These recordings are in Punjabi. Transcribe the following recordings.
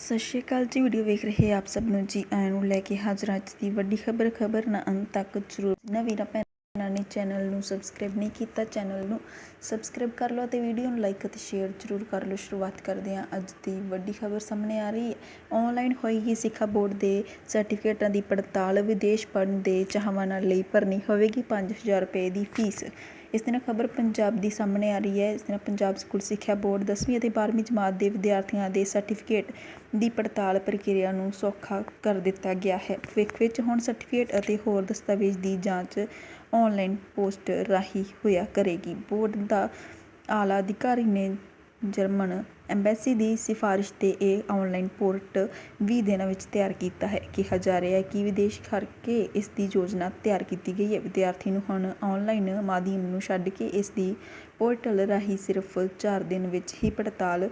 ਸਤਿ ਸ਼੍ਰੀ ਅਕਾਲ ਜੀ, ਵੀਡੀਓ ਵੇਖ ਰਹੇ ਆਪ ਸਭ ਨੂੰ ਜੀ। ਆਇਆਂ ਨੂੰ ਲੈ ਕੇ ਹਾਜ਼ਰ ਅੱਜ ਦੀ ਵੱਡੀ ਖਬਰ ਖਬਰ ਨਾ ਅੰਤ ਤੱਕ ਜ਼ਰੂਰ ਨਾ ਵੀਰਾਂ, ਭੈਣਾਂ ਨੇ ਚੈਨਲ ਨੂੰ ਸਬਸਕ੍ਰਾਈਬ ਨਹੀਂ ਕੀਤਾ, ਚੈਨਲ ਨੂੰ ਸਬਸਕ੍ਰਾਈਬ ਕਰ ਲਓ ਤੇ ਵੀਡੀਓ ਨੂੰ ਲਾਈਕ ਅਤੇ ਸ਼ੇਅਰ ਜ਼ਰੂਰ ਕਰ ਲਓ। ਸ਼ੁਰੂਆਤ ਕਰਦੇ ਹਾਂ ਅੱਜ ਦੀ ਵੱਡੀ ਖਬਰ ਸਾਹਮਣੇ ਆ ਰਹੀ ਹੈ। ਆਨਲਾਈਨ ਹੋਏਗੀ ਸਿੱਖਿਆ ਬੋਰਡ ਦੇ ਸਰਟੀਫਿਕੇਟਾਂ ਦੀ ਪੜਤਾਲ ਵਿਦੇਸ਼ ਪੜ੍ਹਨ ਦੇ ਚਾਹਵਾਨਾਂ ਲਈ ਭਰਨੀ ਹੋਵੇਗੀ। 5000 ਰੁਪਏ ਦੀ ਫੀਸ ਇਸ ਦਿਨ ਖਬਰ ਪੰਜਾਬ ਦੀ ਸਾਹਮਣੇ ਆ ਰਹੀ ਹੈ। ਇਸ ਦਿਨ ਪੰਜਾਬ ਸਕੂਲ ਸਿੱਖਿਆ ਬੋਰਡ 10ਵੀਂ ਅਤੇ 12ਵੀਂ ਜਮਾਤ ਦੇ ਵਿਦਿਆਰਥੀਆਂ ਦੇ ਸਰਟੀਫਿਕੇਟ ਦੀ ਪੜਤਾਲ ਪ੍ਰਕਿਰਿਆ ਨੂੰ ਸੌਖਾ ਕਰ ਦਿੱਤਾ ਗਿਆ ਹੈ। ਭਵਿੱਖ ਵਿੱਚ ਹੁਣ ਸਰਟੀਫਿਕੇਟ ਅਤੇ ਹੋਰ ਦਸਤਾਵੇਜ਼ ਦੀ ਜਾਂਚ ਔਨਲਾਈਨ ਪੋਸਟ ਰਾਹੀਂ ਹੋਇਆ ਕਰੇਗੀ। ਬੋਰਡ ਦਾ ਆਲਾ ਅਧਿਕਾਰੀ ਨੇ ਜਰਮਨ ਐਮਬੈਸੀ ਦੀ ਸਿਫਾਰਿਸ਼ ਤੇ ਇਹ ਔਨਲਾਈਨ ਪੋਰਟ ਵੀਹ ਦਿਨਾਂ ਵਿੱਚ ਤਿਆਰ ਕੀਤਾ ਹੈ। ਕਿਹਾ ਜਾ ਰਿਹਾ ਹੈ ਕਿ ਵਿਦੇਸ਼ ਕਰਕੇ ਇਸ ਦੀ ਯੋਜਨਾ ਤਿਆਰ ਕੀਤੀ ਗਈ ਹੈ। ਵਿਦਿਆਰਥੀ ਨੂੰ ਹੁਣ ਔਨਲਾਈਨ ਮਾਧਿਅਮ ਨੂੰ ਛੱਡ ਕੇ ਇਸ ਦੀ ਪੋਰਟਲ ਰਾਹੀਂ ਸਿਰਫ ਚਾਰ ਦਿਨ ਵਿੱਚ ਹੀ ਪੜਤਾਲ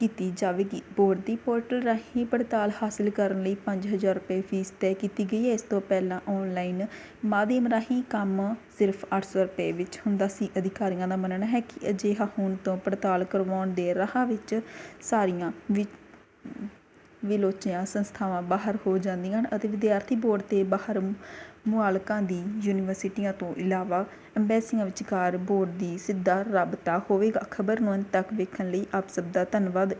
ਕੀਤੀ ਜਾਵੇਗੀ। ਬੋਰਡ ਦੀ ਪੋਰਟਲ ਰਾਹੀਂ ਪੜਤਾਲ ਹਾਸਲ ਕਰਨ ਲਈ ਪੰਜ ਹਜ਼ਾਰ ਰੁਪਏ ਫੀਸ ਤੈਅ ਕੀਤੀ ਗਈ ਹੈ। ਇਸ ਤੋਂ ਪਹਿਲਾਂ ਔਨਲਾਈਨ ਮਾਧਿਅਮ ਰਾਹੀਂ ਕੰਮ ਸਿਰਫ ਅੱਠ ਸੌ ਰੁਪਏ ਵਿੱਚ ਹੁੰਦਾ ਸੀ। ਅਧਿਕਾਰੀਆਂ ਦਾ ਮੰਨਣਾ ਹੈ ਕਿ ਅਜਿਹਾ ਹੋਣ ਤੋਂ ਪੜਤਾਲ ਕਰਵਾਉਣ ਦੇ ਰਾਹ ਵਿੱਚ ਸਾਰੀਆਂ ਵਿ ਵਿਲੋਚਿਆਂ ਸੰਸਥਾਵਾਂ ਬਾਹਰ ਹੋ ਜਾਂਦੀਆਂ ਹਨ ਅਤੇ ਵਿਦਿਆਰਥੀ ਬੋਰਡ ਤੇ ਬਾਹਰ ਮੁਆਲਕਾਂ ਦੀ ਯੂਨੀਵਰਸਿਟੀਆਂ ਤੋਂ ਇਲਾਵਾ ਅੰਬੈਸੀਆਂ ਵਿਚਕਾਰ ਬੋਰਡ ਦੀ ਸਿੱਧਾ ਰਾਬਤਾ ਹੋਵੇਗਾ। ਖਬਰ ਨੂੰ ਅੰਤ ਤੱਕ ਵੇਖਣ ਲਈ ਆਪ ਸਭ ਦਾ ਧੰਨਵਾਦ।